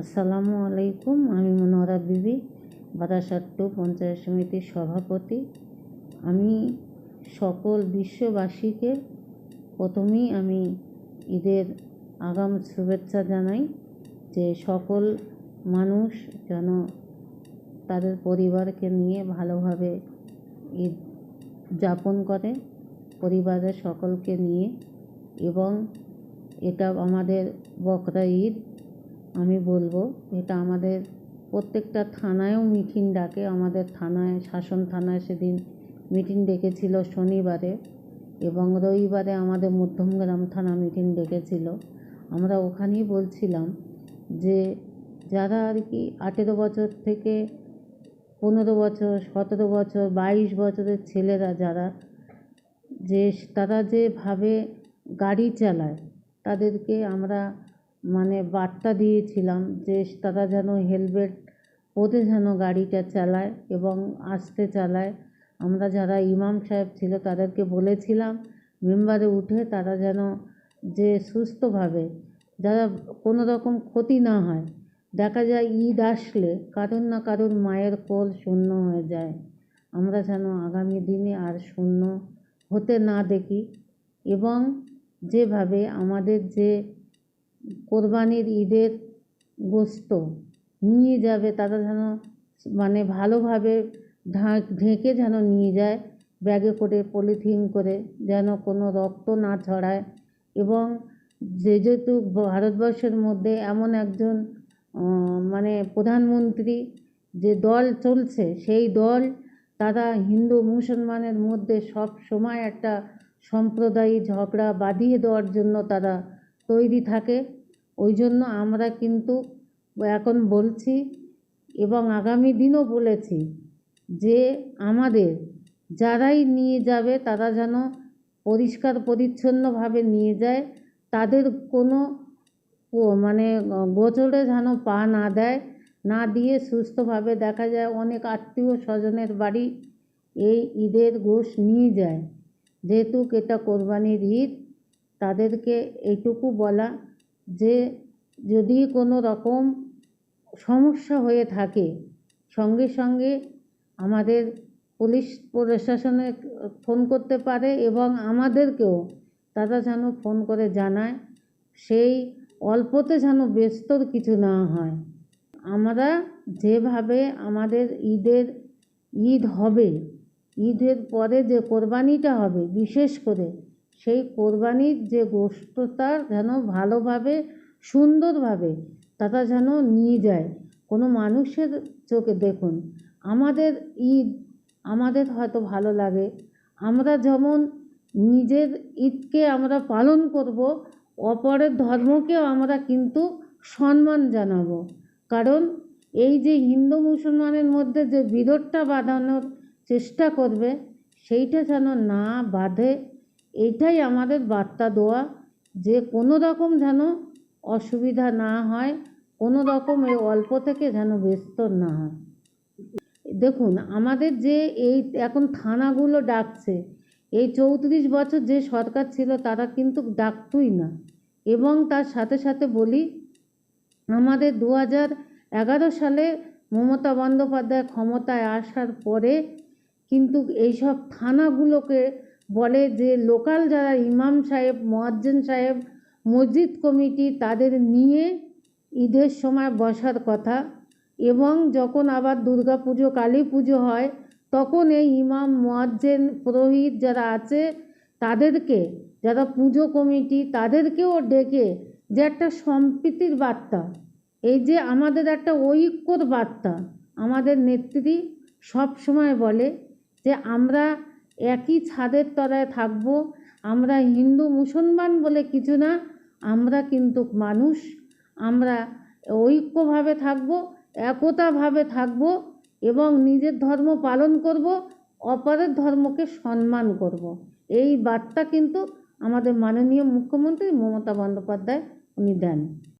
আসসালামু আলাইকুম, আমি মনোহরা বিবি বারাসাট্টু পঞ্চায়েত সমিতির সভাপতি। আমি সকল বিশ্ববাসীকে প্রথমেই আমি ঈদের আগাম শুভেচ্ছা জানাই যে সকল মানুষ যেন তাদের পরিবারকে নিয়ে ভালোভাবে ঈদ যাপন করে, পরিবারের সকলকে নিয়ে। এবং এটা আমাদের বকরা ঈদ আমি বলব, এটা আমাদের প্রত্যেকটা থানায়ও মিটিং ডাকে। আমাদের থানায়, শাসন থানায় সেদিন মিটিং ডেকেছিল শনিবারে এবং রবিবারে আমাদের মধ্যমগ্রাম থানা মিটিং ডেকেছিল। আমরা ওখানেই বলছিলাম যে, যারা আর কি আঠেরো বছর থেকে পনেরো বছর, সতেরো বছর, বাইশ বছরের ছেলেরা যারা, যে, তারা যেভাবে গাড়ি চালায়, তাদেরকে আমরা মানে বার্তা দিয়েছিলাম যে তারা যেন হেলমেট পরে যেন গাড়িটা চালায় এবং আস্তে চালায়। আমরা যারা ইমাম সাহেব ছিল তাদেরকে বলেছিলাম, মেম্বারে উঠে তারা যেন যে সুস্থভাবে, যারা কোনো রকম ক্ষতি না হয়, দেখা যায় ঈদ আসলে কারোর না কারোর মায়ের কোল শূন্য হয়ে যায়। আমরা যেন আগামী দিনে আর শূন্য হতে না দেখি এবং যেভাবে আমাদের যে কোরবানির ঈদের গোস্ত নিয়ে যাবে। তারা যেন মানে ভালোভাবে ঢাক, ঢেকে যেন নিয়ে যায়, ব্যাগে করে পলিথিন করে যেন কোনো রক্ত না ছড়ায়। এবং যে যেহেতু ভারতবর্ষের মধ্যে এমন একজন মানে প্রধানমন্ত্রী যে দল চলছে, সেই দল তারা হিন্দু মুসলমানের মধ্যে সব সময় একটা সম্প্রদায়ী ঝগড়া বাঁধিয়ে দেওয়ার জন্য তারা তৈরি থাকে। ওই জন্য আমরা কিন্তু এখন বলছি এবং আগামী দিনও বলেছি যে আমাদের যারাই নিয়ে যাবে তারা যেন পরিষ্কার পরিচ্ছন্নভাবে নিয়ে যায়। তাদের কোনো মানে গোচরে যেন পা না দেয়, না দিয়ে সুস্থভাবে দেখা যায়। অনেক আত্মীয় স্বজনের বাড়ি এই ঈদের গোশ নিয়ে যায়। যেহেতু এটা কোরবানির ঈদ তাদেরকে এইটুকু বলা যে, যদি কোনো রকম সমস্যা হয়ে থাকে, সঙ্গে সঙ্গে আমাদের পুলিশ প্রশাসনে ফোন করতে পারে এবং আমাদেরকেও তারা যেন ফোন করে জানায়, সেই অল্পতে যেন ব্যস্তর কিছু না হয়। আমরা যেভাবে আমাদের ঈদের ঈদ হবে, ঈদের পরে যে কোরবানিটা হবে, বিশেষ করে সেই কোরবানির যে গোষ্ঠটা যেন ভালোভাবে, সুন্দরভাবে তারা যেন নিয়ে যায়। কোনো মানুষের চোখে দেখুন, আমাদের ঈদ, আমাদের হয়তো ভালো লাগে। আমরা যেমন নিজের ঈদকে আমরা পালন করব, অপরের ধর্মকেও আমরা কিন্তু সম্মান জানাব। কারণ এই যে হিন্দু মুসলমানের মধ্যে যে বিরোধটা বাঁধানোর চেষ্টা করবে, সেইটা যেন না বাঁধে এইটাই আমাদের বার্তা দেওয়া যে কোনো রকম যেন অসুবিধা না হয়, কোনো রকম এই অল্প থেকে যেন ব্যস্ত না হয়। দেখুন, আমাদের যে এই এখন থানাগুলো ডাকছে, এই চৌত্রিশ বছর যে সরকার ছিল তারা কিন্তু ডাকতই না। এবং তার সাথে সাথে বলি, আমাদের দু এগারো সালে মমতা বন্দ্যোপাধ্যায় ক্ষমতায় আসার পরে কিন্তু এইসব থানাগুলোকে বলে যে লোকাল যারা ইমাম সাহেব, মোয়াজ্জেন সাহেব, মসজিদ কমিটি তাদের নিয়ে ঈদের সময় বসার কথা এবং যখন আবার দুর্গা পুজো, কালী পুজো হয়, তখন এই ইমাম, মোয়াজ্জেন, পুরোহিত যারা আছে তাদেরকে, যারা পুজো কমিটি, তাদেরকেও ডেকে যে একটা সম্প্রীতির বার্তা। এই যে আমাদের একটা ঐক্যর বার্তা, আমাদের নেত্রী সব সময় বলে যে আমরা একই ছাদের তলায় থাকব। আমরা হিন্দু মুসলমান বলে কিছু না, আমরা কিন্তু মানুষ। আমরা ঐক্যভাবে থাকব, একতাভাবে থাকব এবং নিজের ধর্ম পালন করব, অপরের ধর্মকে সম্মান করব। এই বার্তা কিন্তু আমাদের মাননীয় মুখ্যমন্ত্রী মমতা বন্দ্যোপাধ্যায় উনি দেন।